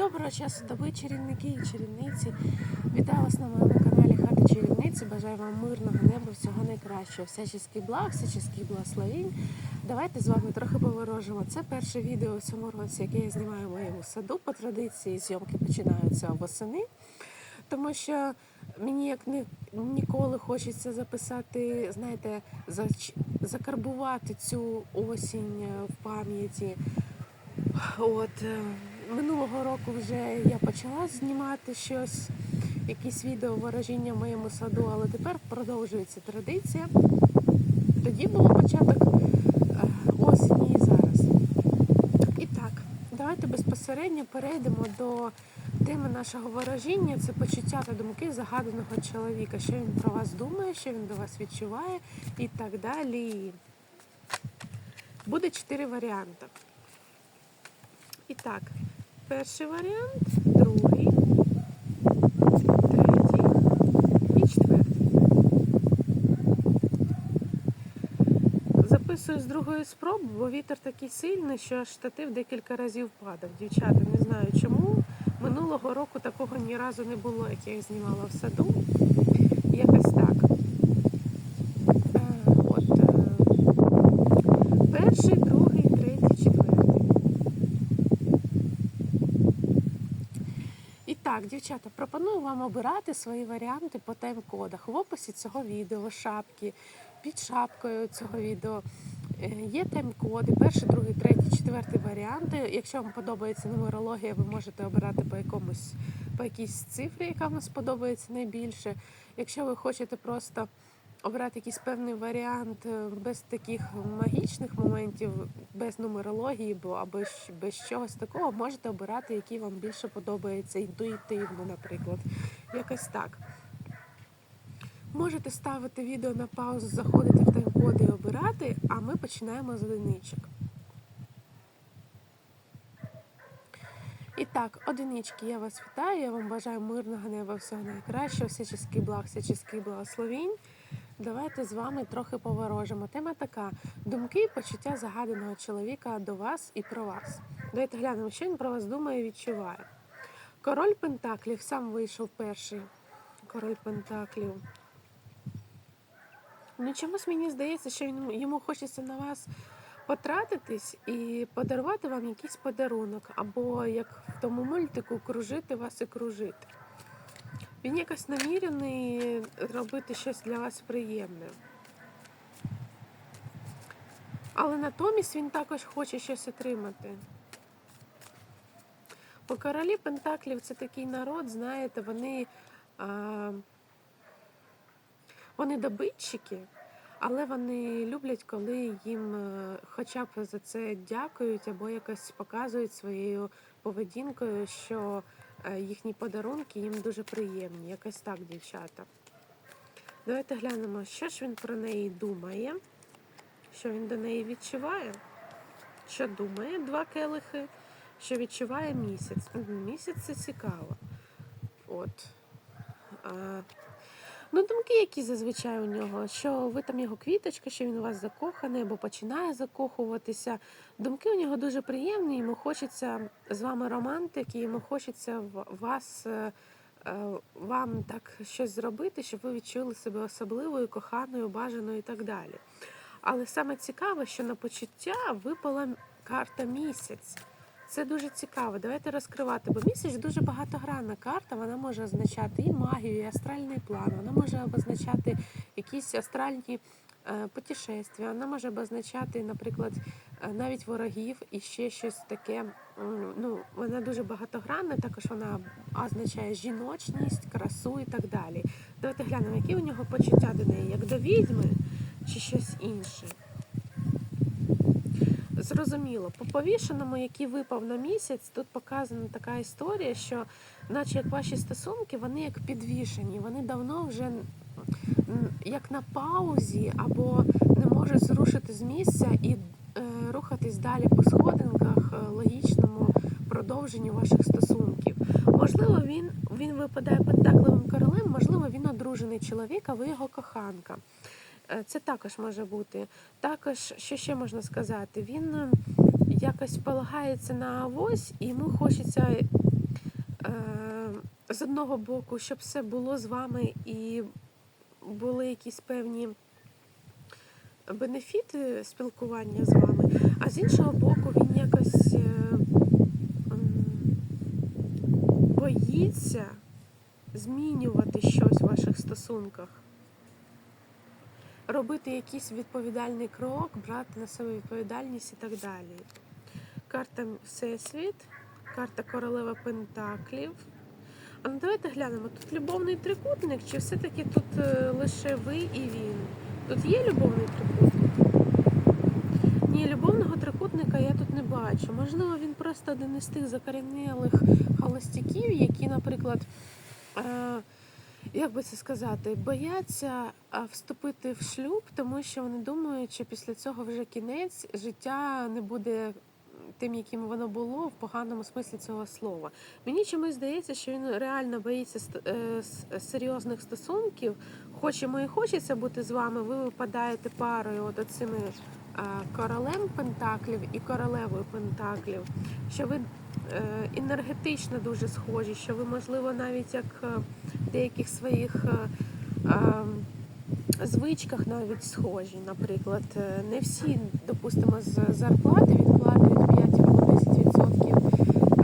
Доброго часу доби, чарівники і чарівниці. Вітаю вас на моєму каналі Хата Чарівниці. Бажаю вам мирного неба, всього найкращого. Всяческий благ, всяческий благословень. Давайте з вами трохи поворожимо. Це перше відео в цьому році, яке я знімаю в моєму саду. По традиції зйомки починаються восени, тому що мені як ні, ніколи хочеться записати, знаєте, закарбувати цю осінь в пам'яті. От е, минулого року вже я почала знімати щось, якісь відео ворожіння в моєму саду, але тепер продовжується традиція. Тоді було початок е, осені і зараз. І так, давайте безпосередньо перейдемо до теми нашого ворожіння. Це почуття та думки загаданого чоловіка, що він про вас думає, що він до вас відчуває і так далі. Буде чотири варіанти. І так, перший варіант, другий, третій і четвертий. Записую з другої спроби, бо вітер такий сильний, що аж штатив декілька разів падав. Дівчата, не знаю чому. Минулого року такого ні разу не було, як я їх знімала в саду. Якось так. Е, От, е, перший, другий, третій, четвертий. І так, дівчата, пропоную вам обирати свої варіанти по тайм-кодах. В описі цього відео, шапки, під шапкою цього відео е, є тайм-коди, перший, другий, третій, четвертий варіанти. Якщо вам подобається нумерологія, ви можете обирати по якомусь по якійсь цифрі, яка вам сподобається найбільше. Якщо ви хочете просто обрати якийсь певний варіант е, без таких магічних моментів, без нумерології, бо або без чогось такого, можете обирати, який вам більше подобається інтуїтивно, наприклад. Якось так. Можете ставити відео на паузу, заходити в тайм-коди і обирати, а ми починаємо з одиничок. І так, одинички, я вас вітаю, я вам бажаю мирного неба, всього найкращого, всяческий благ, всяческий благословінь. Давайте з вами трохи поворожимо. Тема така: думки і почуття загаданого чоловіка до вас і про вас. Давайте глянемо, що він про вас думає і відчуває. Король Пентаклів сам вийшов перший. Король Пентаклів. Ну, чомусь мені здається, що він, йому хочеться на вас потратитись і подарувати вам якийсь подарунок, або як в тому мультику кружити вас і кружити. Він якось намірений робити щось для вас приємне. Але натомість він також хоче щось отримати. Бо королі Пентаклів це такий народ, знаєте, вони, а, вони добитчики, але вони люблять, коли їм е, хоча б за це дякують або якось показують своєю поведінкою, що їхні подарунки їм дуже приємні. Якось так, дівчата. Давайте глянемо, що ж він про неї думає, що він до неї відчуває, що думає два келихи, що відчуває місяць. Місяць це цікаво. От. А, Ну, думки, які зазвичай у нього, що ви там його квіточка, що він у вас закоханий або починає закохуватися. Думки у нього дуже приємні, йому хочеться з вами романтики, йому хочеться вас, е, е, вам так щось зробити, щоб ви відчули себе особливою, коханою, бажаною і так далі. Але саме цікаве, що на почуття випала карта місяць. Це дуже цікаво. Давайте розкривати, бо місяць дуже багатогранна карта. Вона може означати і магію, і астральний план. Вона може обозначати якісь астральні е, путешествия. Вона може обозначати, наприклад, е, навіть ворогів і ще щось таке. Ну, вона дуже багатогранна. Також вона означає жіночність, красу і так далі. Давайте глянемо, які у нього почуття до неї, як до відьми чи щось інше. Зрозуміло, по повішеному, який випав на місяць, тут показана така історія, що, наче як ваші стосунки, вони як підвішені, вони давно вже як на паузі, або не можуть зрушити з місця і е, рухатись далі по сходинках е, логічному продовженню ваших стосунків. Можливо, він, він випадає пентакловим королем, можливо, він одружений чоловік, а ви його коханка. Е, Це також може бути. Також, що ще можна сказати, він е, якось полагається на авось, і йому хочеться е, з одного боку, щоб все було з вами і були якісь певні бенефіти спілкування з вами, а з іншого боку, він якось е, боїться змінювати щось в ваших стосунках, робити якийсь відповідальний крок, брати на себе відповідальність і так далі. Карта Всесвіт, карта Королева Пентаклів. А ну давайте глянемо, тут любовний трикутник, чи все-таки тут е, лише ви і він? Тут є любовний трикутник? Ні, любовного трикутника я тут не бачу. Можливо, він просто один із тих закорінілих холостяків, які, наприклад, е, як би це сказати, бояться вступити в шлюб, тому що вони думають, що після цього вже кінець життя не буде тим, яким воно було в поганому смислі цього слова. Мені чомусь здається, що він реально боїться е, серйозних стосунків. Хоч йому і хочеться бути з вами, ви випадаєте парою от оцими королем пентаклів і королевою пентаклів, що ви енергетично дуже схожі, що ви, можливо, навіть як е, в деяких своїх е, е, звичках навіть схожі. Наприклад, е, не всі, допустимо, з зарплати відкладають 5 або 10%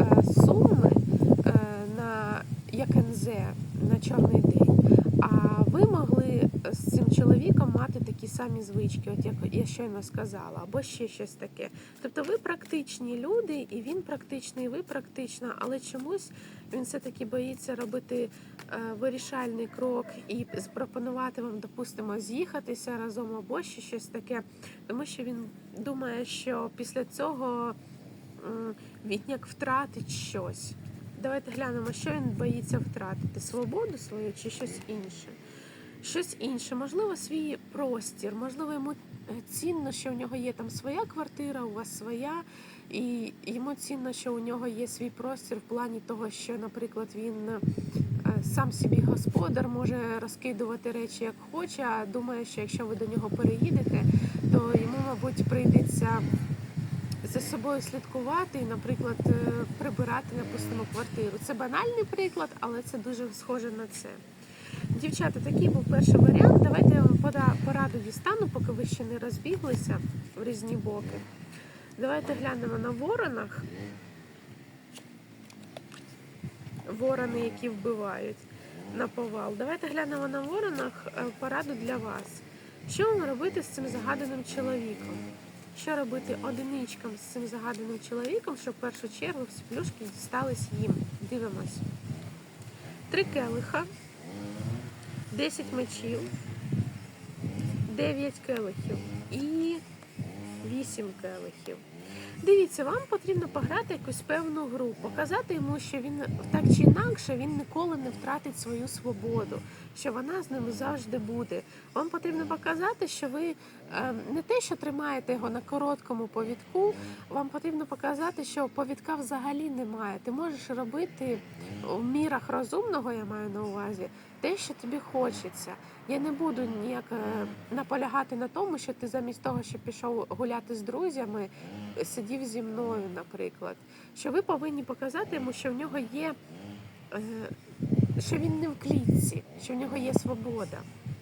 е, суми е, на як НЗ на чорний день. А ви могли з цим чоловіком мати такі самі звички, от як я щойно сказала, або ще щось таке. Тобто ви практичні люди, і він практичний, і ви практична, але чомусь він все-таки боїться робити е, вирішальний крок і запропонувати вам, допустимо, з'їхатися разом або ще щось таке, тому що він думає, що після цього він як втратить щось. Давайте глянемо, що він боїться втратити: свободу свою чи щось інше. Щось інше, можливо, свій простір, можливо, йому е, цінно, що у нього є там своя квартира, у вас своя, і йому цінно, що у нього є свій простір в плані того, що, наприклад, він е, сам собі господар може розкидувати речі як хоче, а думає, що якщо ви до нього переїдете, то йому, мабуть, прийдеться за собою слідкувати і, наприклад, е, прибирати, напустимо, квартиру. Це банальний приклад, але це дуже схоже на це. Дівчата, такий був перший варіант. Давайте я вам пораду дістану, поки ви ще не розбіглися в різні боки. Давайте глянемо на воронах. Ворони, які вбивають на повал. Давайте глянемо на воронах е, пораду для вас. Що вам робити з цим загаданим чоловіком? Що робити одиничкам з цим загаданим чоловіком, щоб в першу чергу всі плюшки дістались їм? Дивимось. Три келиха, 10 мечів, 9 келихів і 8 келихів. Дивіться, вам потрібно пограти якусь певну гру, показати йому, що він так чи інакше він ніколи не втратить свою свободу, що вона з ним завжди буде. Вам потрібно показати, що ви е, не те, що тримаєте його на короткому повідку, вам потрібно показати, що повідка взагалі немає. Ти можеш робити в мірах розумного, я маю на увазі, те, що тобі хочеться. Я не буду ніяк е, наполягати на тому, що ти замість того, що пішов гуляти з друзями, сидів зі мною, наприклад. Що ви повинні показати йому, що в нього є, е, що він не в клітці, що в нього є свобода.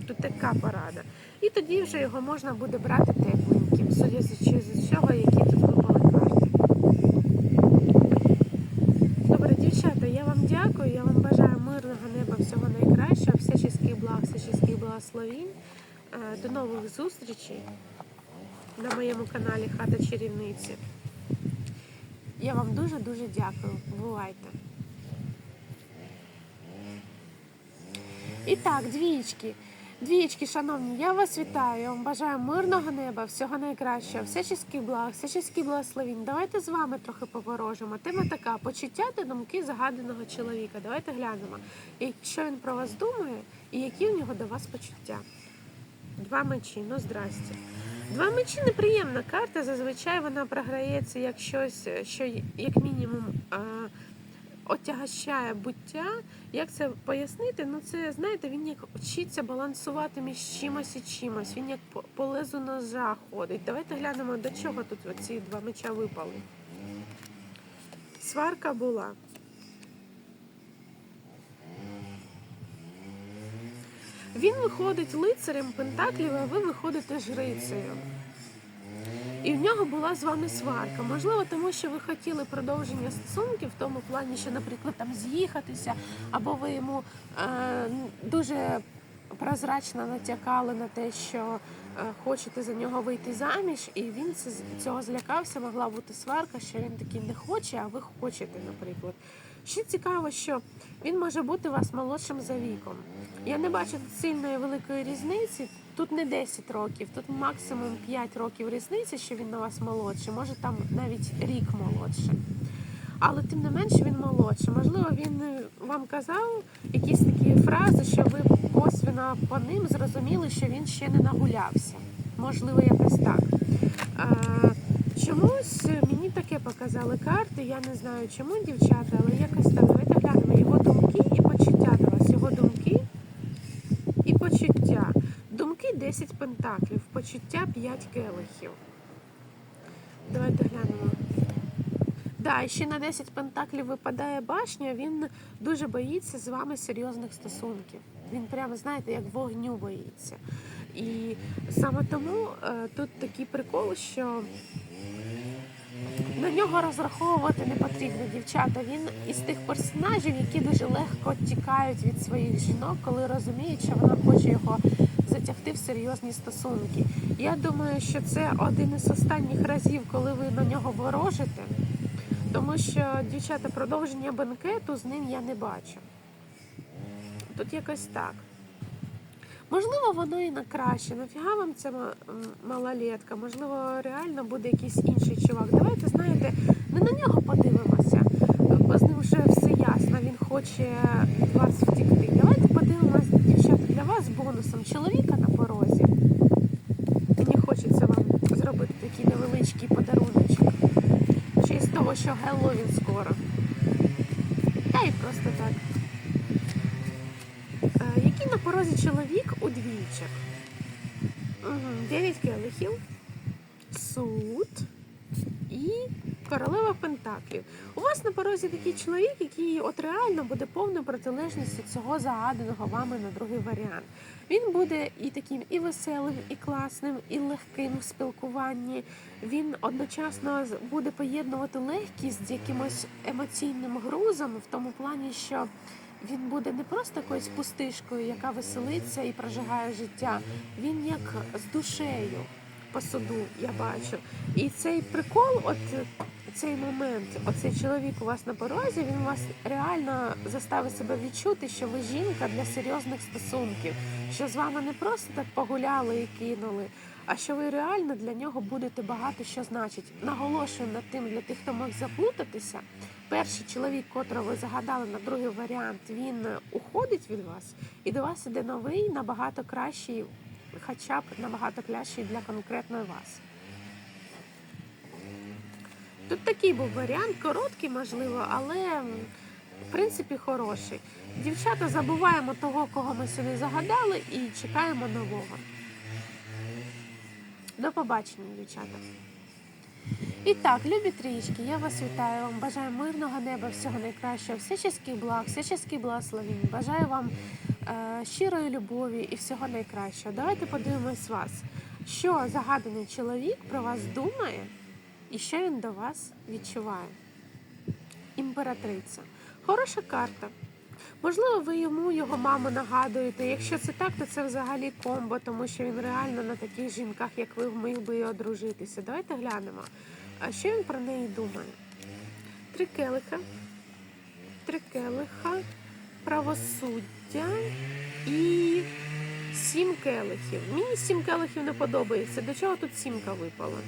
Тут така порада. І тоді вже його можна буде брати тепленьким, судячи з цього, які тут випали карти. Добре, дівчата, я вам дякую. Я вам бажаю мирного неба, всього найкращого, всяческих благ, всяческих благословінь. Е, До нових зустрічей на моєму каналі Хата Чарівниці. Я вам дуже-дуже дякую. Бувайте. І так, двієчки. Двієчки, шановні, я вас вітаю. Я вам бажаю мирного неба, всього найкращого, всяческих благ, всяческих благословінь. Давайте з вами трохи поворожимо. Тема така почуття та думки загаданого чоловіка. Давайте глянемо, і що він про вас думає, і які у нього до вас почуття. Два мечі, ну здрасте. Два мечі неприємна карта. Зазвичай вона програється як щось, що як мінімум а, отягощає буття. Як це пояснити? Ну це знаєте, він як вчиться балансувати між чимось і чимось. Він як по, лезу ножа ходить. Давайте глянемо, до чого тут ці два меча випали. Сварка була. Він виходить лицарем Пентаклів, а ви виходите жрицею. І в нього була з вами сварка. Можливо, тому що ви хотіли продовження стосунків в тому плані, що, наприклад, там з'їхатися, або ви йому е, дуже прозрачно натякали на те, що е, хочете за нього вийти заміж, і він цього злякався. Могла бути сварка, що він такий не хоче, а ви хочете, наприклад. Ще цікаво, що він може бути у вас молодшим за віком. Я не бачу сильної великої різниці. Тут не 10 років, тут максимум 5 років різниці, що він на вас молодший, може там навіть рік молодше. Але тим не менше він молодший. Можливо, він е, вам казав якісь такі фрази, що ви косвіно по ним зрозуміли, що він ще не нагулявся. Можливо, якось так. Чомусь мені таке показали карти. Я не знаю, чому дівчата, але якось так. Давайте глянемо його думки і почуття до вас. Його думки і почуття. Думки 10 пентаклів, почуття 5 келихів. Давайте глянемо. Да, ще на 10 пентаклів випадає башня, він дуже боїться з вами серйозних стосунків. Він прямо, знаєте, як вогню боїться. І саме тому е, тут такий прикол, що на нього розраховувати не потрібно, дівчата. Він із тих персонажів, які дуже легко тікають від своїх жінок, коли розуміють, що вона хоче його затягти в серйозні стосунки. Я думаю, що це один із останніх разів, коли ви на нього ворожите, тому що дівчата продовження бенкету з ним я не бачу. Тут якось так. Можливо, воно і на краще. Нафіга вам ця малолетка? Можливо, реально буде якийсь інший чувак. Давайте, знаєте, не на нього подивимося, бо з ним вже все ясно. Він хоче вас втікти. Давайте подивимося, дівчата, для вас бонусом чоловіка на порозі. Мені хочеться вам зробити такий невеличкий подаруночок. Ще з того, що Геловін скоро. Та й просто так. Е, Який чоловік у? Угу. Дев'ять келихів, суд і королева Пентаклів. У вас на порозі такий чоловік, який от реально буде повною протилежністю цього загаданого вами на другий варіант. Він буде і таким і веселим, і класним, і легким в спілкуванні. Він одночасно буде поєднувати легкість з якимось емоційним грузом, в тому плані, що він буде не просто якоюсь пустишкою, яка веселиться і прожигає життя. Він як з душею по суду, я бачу. І цей прикол, от цей момент, оцей чоловік у вас на порозі, він вас реально заставить себе відчути, що ви жінка для серйозних стосунків, що з вами не просто так погуляли і кинули. А що ви реально для нього будете багато що значить. Наголошую над тим для тих, хто міг заплутатися. Перший чоловік, котрого ви загадали на другий варіант, він е, уходить від вас, і до вас іде новий, набагато кращий, хоча б набагато кращий для конкретної вас. Тут такий був варіант, короткий, можливо, але в принципі хороший. Дівчата забуваємо того, кого ми сюди загадали, і чекаємо нового. До побачення, дівчата. І так, любі трічки, я вас вітаю вам. Бажаю мирного неба, всього найкращого, всяческих благ, всяческих благословень. Бажаю вам е, щирої любові і всього найкращого. Давайте подивимось вас, що загаданий чоловік про вас думає і що він до вас відчуває. Імператриця. Хороша карта. Можливо, ви йому його маму нагадуєте. Якщо це так, то це взагалі комбо, тому що він реально на таких жінках, як ви, міг би і одружитися. Давайте глянемо. А що він про неї думає? Три келиха, три келиха, правосуддя і сім келихів. Мені сім келихів не подобається. До чого тут сімка випала?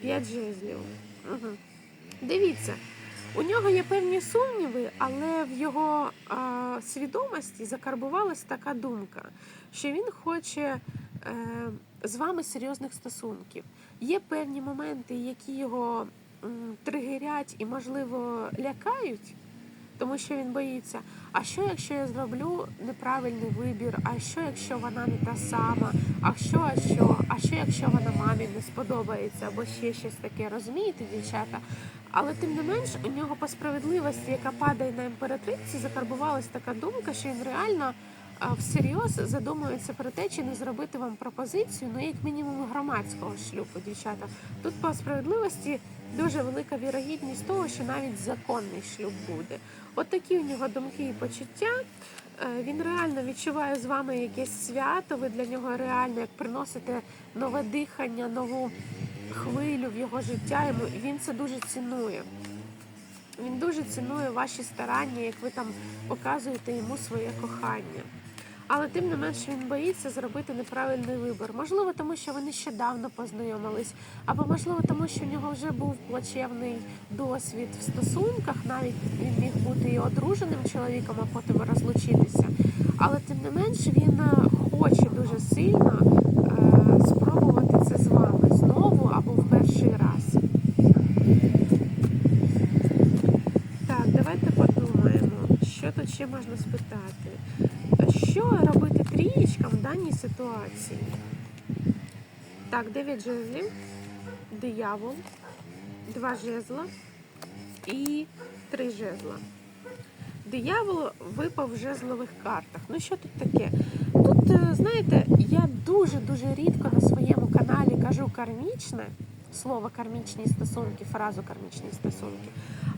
П'ять жезлів. Угу. Дивіться, у нього є певні сумніви, але в його а, свідомості закарбувалась така думка, що він хоче з вами серйозних стосунків. Є певні моменти, які його тригерять і, можливо, лякають, тому що він боїться. А що, якщо я зроблю неправильний вибір? А що, якщо вона не та сама? А що, а що? А що, якщо вона мамі не сподобається, або ще щось таке? Розумієте, дівчата? Але тим не менш, у нього по справедливості, яка падає на імператриці, закарбувалась така думка, що він реально всерйоз задумується про те, чи не зробити вам пропозицію, ну як мінімум громадського шлюбу, дівчата. Тут по справедливості дуже велика вірогідність того, що навіть законний шлюб буде. От такі у нього думки і почуття. Е, Він реально відчуває з вами якесь свято. Ви для нього реально як приносите нове дихання, нову хвилю в його життя. Йому він це дуже цінує. Він дуже цінує ваші старання, як ви там показуєте йому своє кохання. Але тим не менш він боїться зробити неправильний вибір. Можливо, тому що ви нещодавно познайомились, або можливо, тому що в нього вже був плачевний досвід в стосунках. Навіть він міг бути і одруженим чоловіком, а потім розлучитися. Але тим не менш він е, хоче дуже сильно е, спробувати це з вами знову або в перший раз. Так, давайте подумаємо, що тут ще можна спитати. Що робити трієчкам в даній ситуації? Так, 9 жезлів, диявол, 2 жезла і 3 жезла. Диявол випав в жезлових картах. Ну що тут таке? Тут, е, знаєте, я дуже-дуже рідко на своєму каналі кажу кармічне, слово кармічні стосунки, фразу кармічні стосунки.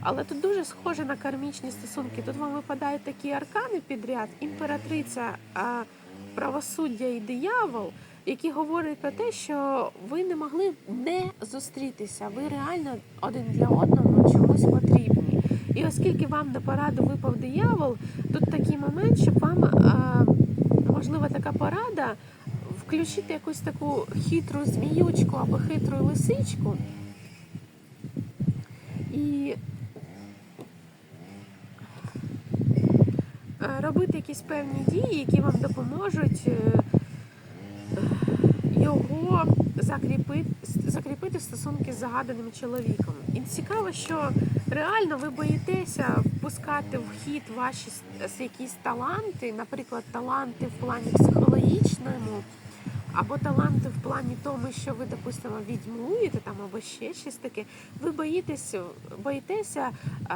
Але тут дуже схоже на кармічні стосунки. Тут вам випадають такі аркани підряд, імператриця, правосуддя і диявол, які говорять про те, що ви не могли не зустрітися. Ви реально один для одного чомусь потрібні. І оскільки вам на пораду випав диявол, тут такий момент, щоб вам а, можливо така порада включити якусь таку хитру зміючку або хитру лисичку. І робити якісь певні дії, які вам допоможуть е, його закріпити, закріпити стосунки з загаданим чоловіком. І цікаво, що реально ви боїтеся впускати в хід ваші якісь таланти, наприклад, таланти в плані психологічному. Або таланти в плані тому, що ви, допустимо, відьмуєте там або ще щось таке. Ви боїтеся, боїтеся е,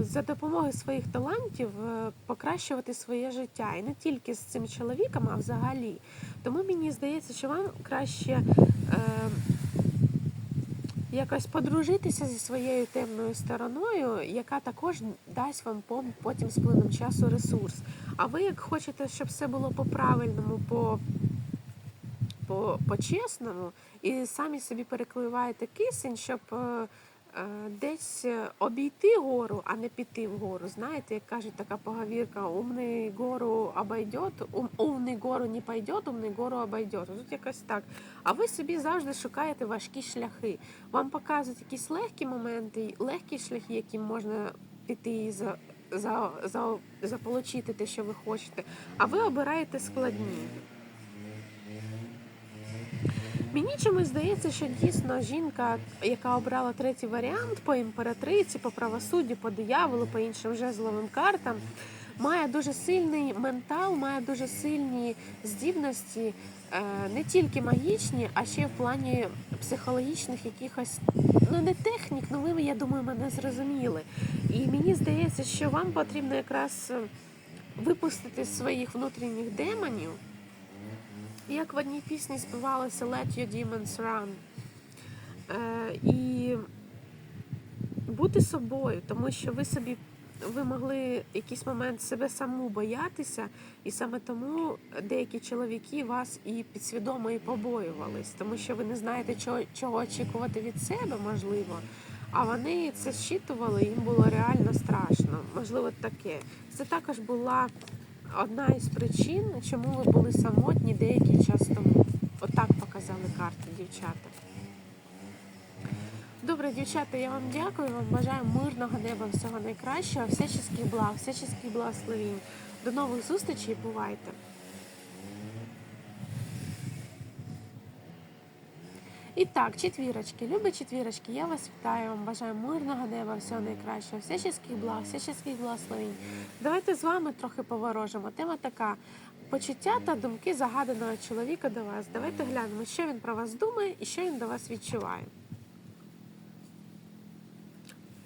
за допомогою своїх талантів е, покращувати своє життя. І не тільки з цим чоловіком, а взагалі. Тому мені здається, що вам краще е, якось подружитися зі своєю темною стороною, яка також дасть вам потім з плином часу ресурс. А ви як хочете, щоб все було по-правильному, по, по, по-чесному, і самі собі перекливаєте кисень, щоб е, десь е, обійти гору, а не піти вгору. Знаєте, як кажуть така поговірка, умний гору обойдет, ум, умний гору не пойдет, умний гору обойдет. Тут якось так. А ви собі завжди шукаєте важкі шляхи. Вам показують якісь легкі моменти, легкі шляхи, яким можна піти і за, за, за, заполучити те, що ви хочете. А ви обираєте складні. Мені чомусь здається, що дійсно жінка, яка обрала третій варіант по імператриці, по правосуддю, по дияволу, по іншим жезловим картам, має дуже сильний ментал, має дуже сильні здібності, е, не тільки магічні, а ще в плані психологічних якихось, ну не технік, ну ви, я думаю, мене зрозуміли. І мені здається, що вам потрібно якраз е, випустити своїх внутрішніх демонів. Як в одній пісні співалося Let Your Demons Run. Е, і бути собою, тому що ви собі ви могли якийсь момент себе саму боятися, і саме тому деякі чоловіки вас і підсвідомо і побоювались, тому що ви не знаєте, чого, чого очікувати від себе, можливо. А вони це щитували, їм було реально страшно. Можливо, таке. Це також була одна із причин, чому ви були самотні деякий час тому. Отак показали карти, дівчата. Добре, дівчата, я вам дякую. Вам бажаю мирного неба, всього найкращого, всяческих благ, всяческих благословень. До нових зустрічей, бувайте. І так, четвірочки, любі четвірочки, я вас вітаю, вам бажаю мирного неба, всього найкращого, всяческих благ, всяческих благословень. Давайте з вами трохи поворожимо. Тема така: почуття та думки загаданого чоловіка до вас. Давайте глянемо, що він про вас думає і що він до вас відчуває.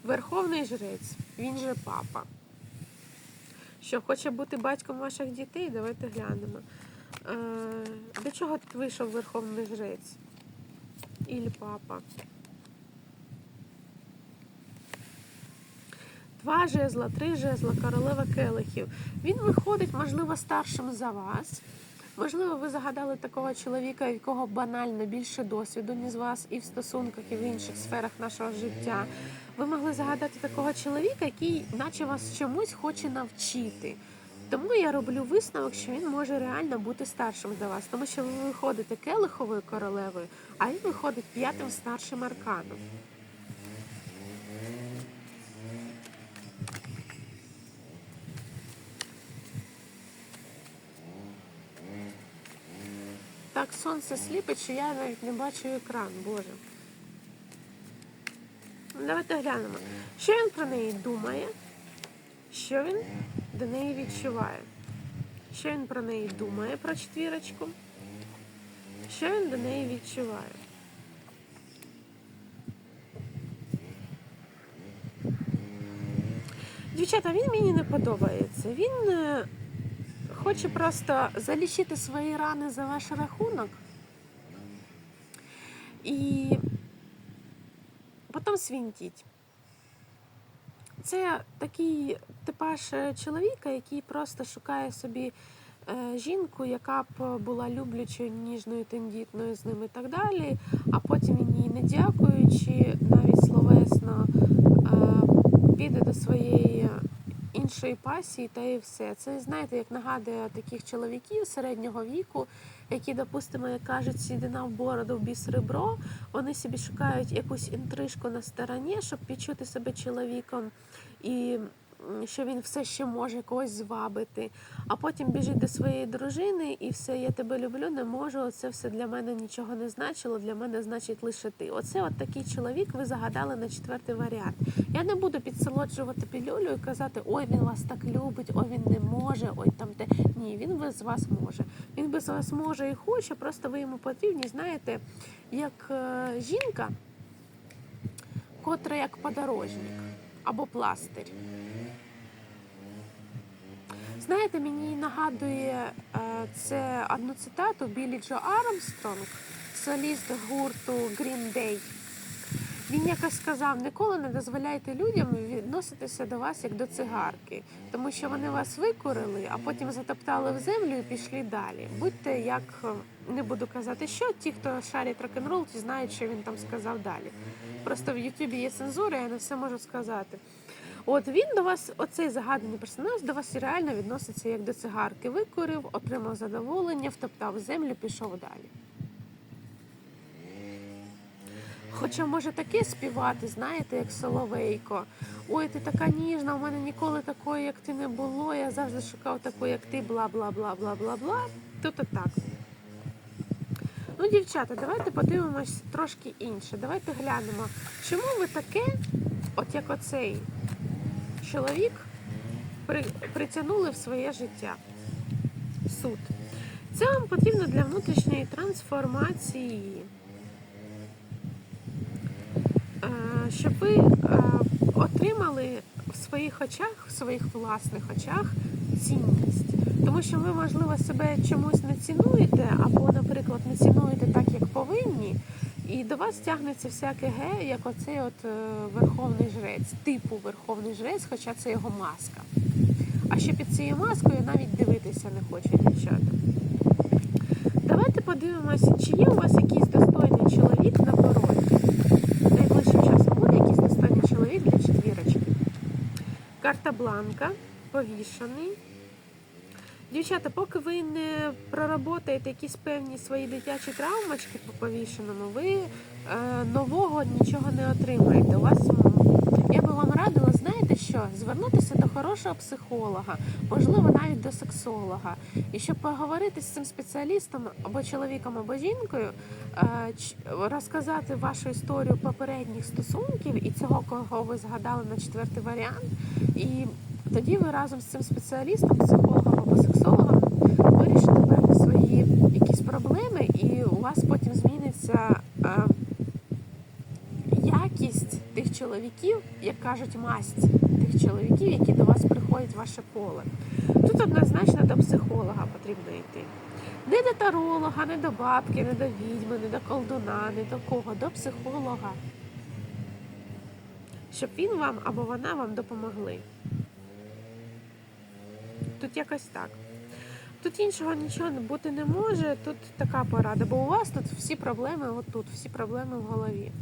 Верховний жрець, він же папа. Що хоче бути батьком ваших дітей? Давайте глянемо. Е, до чого вийшов Верховний Жрець? Іль папа. Два жезла, три жезла, королева келихів. Він виходить, можливо, старшим за вас. Можливо, ви загадали такого чоловіка, якого банально більше досвіду, ніж вас, і в стосунках, і в інших сферах нашого життя. Ви могли загадати такого чоловіка, який, наче вас чомусь хоче навчити. Тому я роблю висновок, що він може реально бути старшим за вас, тому що ви виходите келиховою королевою, а він виходить п'ятим старшим арканом. Так сонце сліпить, що я навіть не бачу екран, Боже. Давайте глянемо. Що він про неї думає? Що він до неї відчуває? Що він про неї думає про четвірочку? Що він до неї відчуває? Дівчата, він мені не подобається. Він е, хоче просто залічити свої рани за ваш рахунок і потім свінтіть. Це такий типаж е, чоловіка, який просто шукає собі е, жінку, яка б була люблячою, ніжною, тендітною з ним і так далі, а потім їй не дякуючи, навіть словесно е, піде до своєї іншої пасії та і все. Це знаєте, як нагадує таких чоловіків середнього віку, які, допустимо, як кажуть, сідина в бороду в біс ребро, вони собі шукають якусь інтрижку на стороні, щоб відчути себе чоловіком і що він все ще може когось звабити, а потім біжить до своєї дружини і все, я тебе люблю, не можу. Це все для мене нічого не значило. Для мене значить лише ти. Оце от такий чоловік ви загадали на четвертий варіант. Я не буду підсолоджувати пілюлю і казати, ой, він вас так любить, ой, він не може, ой там те. Ні, він без вас може. Він без вас може і хоче, просто ви йому потрібні, знаєте, як е, жінка, котра як подорожник або пластир. Знаєте, мені нагадує е, це одну цитату Білі Джо Армстронг, соліст гурту Green Day. Він якось сказав: ніколи не дозволяйте людям відноситися до вас як до цигарки, тому що вони вас викурили, а потім затоптали в землю і пішли далі. Будьте як е, не буду казати, що ті, хто шарять рок-н-рол, ті знають, що він там сказав далі. Просто в Ютубі є цензура, я не все можу сказати. От він до вас, оцей загаданий персонаж, до вас реально відноситься як до цигарки. Викурив, отримав задоволення, втоптав землю, пішов далі. Хоча може таке співати, знаєте, як Соловейко. Ой, ти така ніжна, у мене ніколи такої, як ти не було. Я завжди шукав такої, як ти, бла бла бла бла бла бла. Тут і так. Ну, дівчата, давайте подивимось трошки інше. Давайте глянемо, чому ви таке, от як оцей чоловік, при, притягнули в своє життя. Суд. Це вам потрібно для внутрішньої трансформації. Е, щоб ви е, отримали в своїх очах, в своїх власних очах цінність. Тому що ви, можливо, себе чомусь не цінуєте, або, наприклад, не цінуєте так, як повинні, і до вас тягнеться всяке ге, як оцей от е, верховний жрець, типу верховний жрець, хоча це його маска. А ще під цією маскою навіть дивитися не хоче дівчата. Давайте подивимося, чи є у вас якийсь достойний чоловік на порозі. Найближчим часом буде якийсь достойний чоловік для четвірочки. Карта бланка, повішаний. Дівчата, поки ви не проработаєте якісь певні свої дитячі травмочки по повішеному, ви е, нового нічого не отримаєте. У вас я би вам радила, знаєте що, звернутися до хорошого психолога, можливо, навіть до сексолога. І щоб поговорити з цим спеціалістом або чоловіком, або жінкою, е, розказати вашу історію попередніх стосунків і цього, кого ви згадали на четвертий варіант. І тоді ви разом з цим спеціалістом, психологом або сексологом, вирішите певні свої якісь проблеми, і у вас потім зміниться е, якість тих чоловіків, як кажуть, масть тих чоловіків, які до вас приходять в ваше поле. Тут однозначно до психолога потрібно йти. Не до таролога, не до бабки, не до відьми, не до колдуна, не до кого, до психолога. Щоб він вам або вона вам допомогли. Тут якось так. Тут іншого нічого бути не може, тут така порада, бо у вас тут всі проблеми отут, всі проблеми в голові.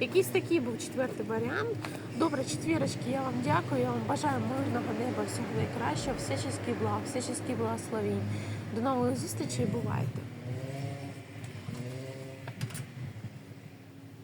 Якийсь такий був четвертий варіант. Добре, четвірочки, я вам дякую. Я вам бажаю мирного неба, всього найкращого, всяческих благ, всяческих благословень. До нових зустрічей, бувайте!